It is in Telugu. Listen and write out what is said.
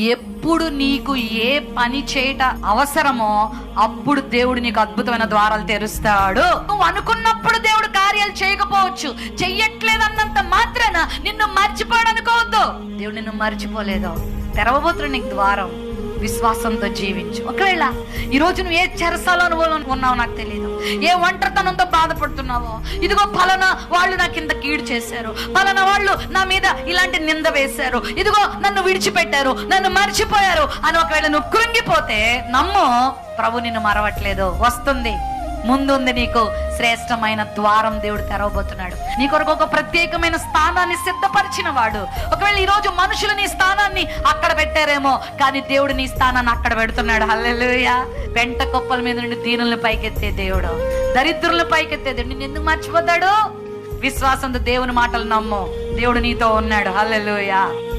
ఎప్పుడు నీకు ఏ పని చేయట అవసరమో అప్పుడు దేవుడు నీకు అద్భుతమైన ద్వారాలు తెరుస్తాడు. నువ్వు అనుకున్నప్పుడు దేవుడు కార్యాలు చేయకపోవచ్చు. చెయ్యట్లేదన్నంత మాత్రాన నిన్ను మర్చిపోడనుకోవద్దు. దేవుడు నిన్ను మర్చిపోలేదు. తెరవబోతుడు నీకు ద్వారం. విశ్వాసంతో జీవించు. ఒకవేళ ఈ రోజు నువ్వు ఏ చెరసాలో అనుభవం ఉన్నావో నాకు తెలియదు ఏ ఒంటరితనంతో బాధపడుతున్నావో ఇదిగో ఫలానా వాళ్ళు నాకు ఇంత కీడు చేశారు. ఫలానా వాళ్ళు నా మీద ఇలాంటి నింద వేశారు. ఇదిగో నన్ను విడిచిపెట్టారు నన్ను మర్చిపోయారు అని ఒకవేళ నువ్వు కృంగిపోతే నమ్ము ప్రభు నిన్ను మరవట్లేదు. వస్తుంది ముందుంది నీకు. శ్రేష్టమైన ద్వారం దేవుడు తెరవబోతున్నాడు. నీ కొరకు ఒక ప్రత్యేకమైన స్థానాన్ని సిద్ధపరిచిన వాడు ఒకవేళ ఈరోజు మనుషులు నీ స్థానాన్ని అక్కడ పెట్టారేమో కానీ దేవుడు నీ స్థానాన్ని అక్కడ పెడుతున్నాడు. హల్లెలుయా. పెంట కొప్పల మీద నుండి దీనుల్ని పైకెత్తే దేవుడు. దరిద్రులను పైకెత్తే దేవుడు. నిన్ను ఎందుకు మర్చిపోతాడు? విశ్వాసంతో దేవుని మాటలు నమ్ము. దేవుడు నీతో ఉన్నాడు. హల్లెలుయా.